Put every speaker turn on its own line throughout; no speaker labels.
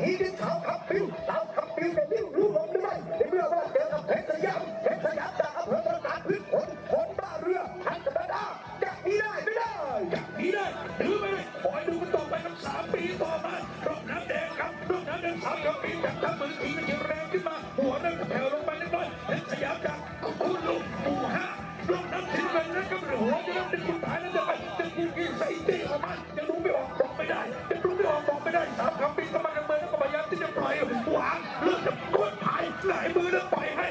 ปิวสาวคำปิวเป็นลิ้วรู้ลมหรือไม่ในเมื่อว่าเจอกับเพชรสยามเพชรสยามจากอำเภอประกาศพื้นผลผลบ้าเรือทันธรรมดาจากนี้ได้ไม่ได้
จากนี้ได้หรือไม่ได้ขอให้ดูกันต่อไปกับสามปีต่อมารอบน้ำแดงครับรอบน้ำแดงสามกับปีจากทัพมือทีมันยังแรงขึ้นมา หัวเริ่มจะแผ่วลงไปเล็กน้อยเพชรสยามจากคุณลุงหมู่ห้ารอบน้ำทิ้งไปนั้นก็หัวจะเริ่มเป็นคุณตายแล้วจะไปจะกูกินใส่ตีออกมาจะรู้ไม่ออกบอกไม่ได้จะรู้ไม่ออกบอกไม่ได้สามคำปี วางเลือกจะกดหายหลายมือแล้วปล่อยให้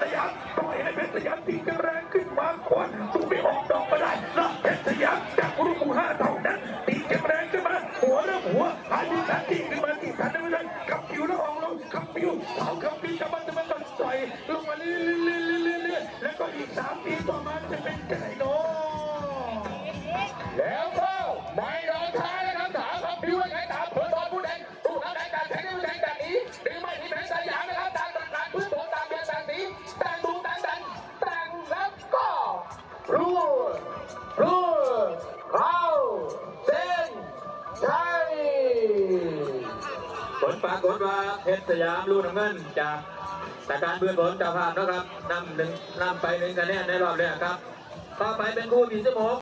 สยามปล่อยให้เพชรสยามตีกันแรงขึ้นวางขวานสู้ไม่ออกดอกไม่ได้แล้วเพชรสยามจากรุ่นหมู่ห้าเท่านั้นตีจะแรงขึ้นมาหัวเริ่มหัวหายที่ทันตีขึ้นมาตีทันได้ไม่ได้ขับผิวแล้วออกลงขับผิวเผาขับผิวจะมันจะมันต่อยลงมาเรื่อย
ปรากฏว่าเพชรสยามลูกน้ำเงินจากแต่การเบื่อนผลเจ้าภาพนะครับนำหนึ่งนำไปหนึ่งคะแนนในรอบแรกครับ ต่อไปเป็นคู่ผีสมอง